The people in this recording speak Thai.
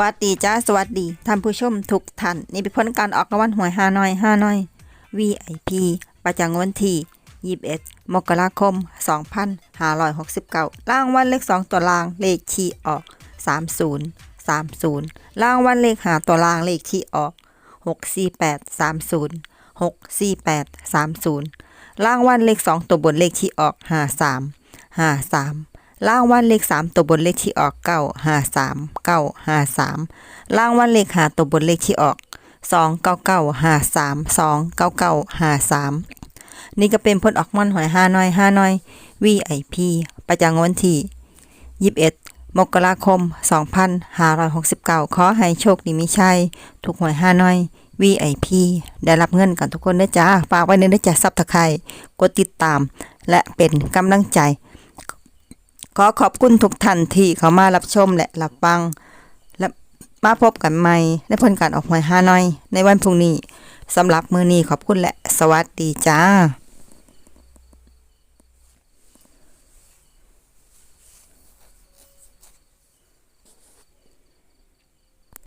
วัสดีจ้าสวัสดีท่านผู้ชมทุกท่านนี่เป็นผลการออกรางวัลหวยฮานอยฮานอย VIP ประจำวันที่ 21 มกราคม 2569รางวัลเลข 2 ตัวล่างเลขที่ออก 30 30รางวัลเลขหาตัวล่างเลขที่ออก 648 30 648 30รางวัลเลข 2 ตัวบนเลขที่ออก 53 53 รางวัลเลขสามตัวบนเลขที่ออกเก้าห้าสามเก้าห้าสามรางวัลเลขหาตัวบนเลขที่ออกสองเก้าเก้าห้าสามสองเก้าเก้าห้าสามนี่ก็เป็นผลออกมันหอยห้าน้อยห้าน้อย VIP ประจำวันที่ยี่สิบเอ็ดมกราคมสองพันห้าร้อยหกสิบเก้าขอให้โชคดีมีชัยถูกหวยห้าน้อย VIP ได้รับเงินกันทุกคนนะจ้าฝากไว้ในนะจ๊ะซับตะไคร่กดติดตาม และเป็นกำลังใจ ขอขอบคุณทุกท่านที่เข้ามารับชมและรับฟัง และมาพบกันใหม่ในผลการออกหวยฮานอย ในวันพรุ่งนี้สำหรับมือนี้ขอบคุณและสวัสดีจ้า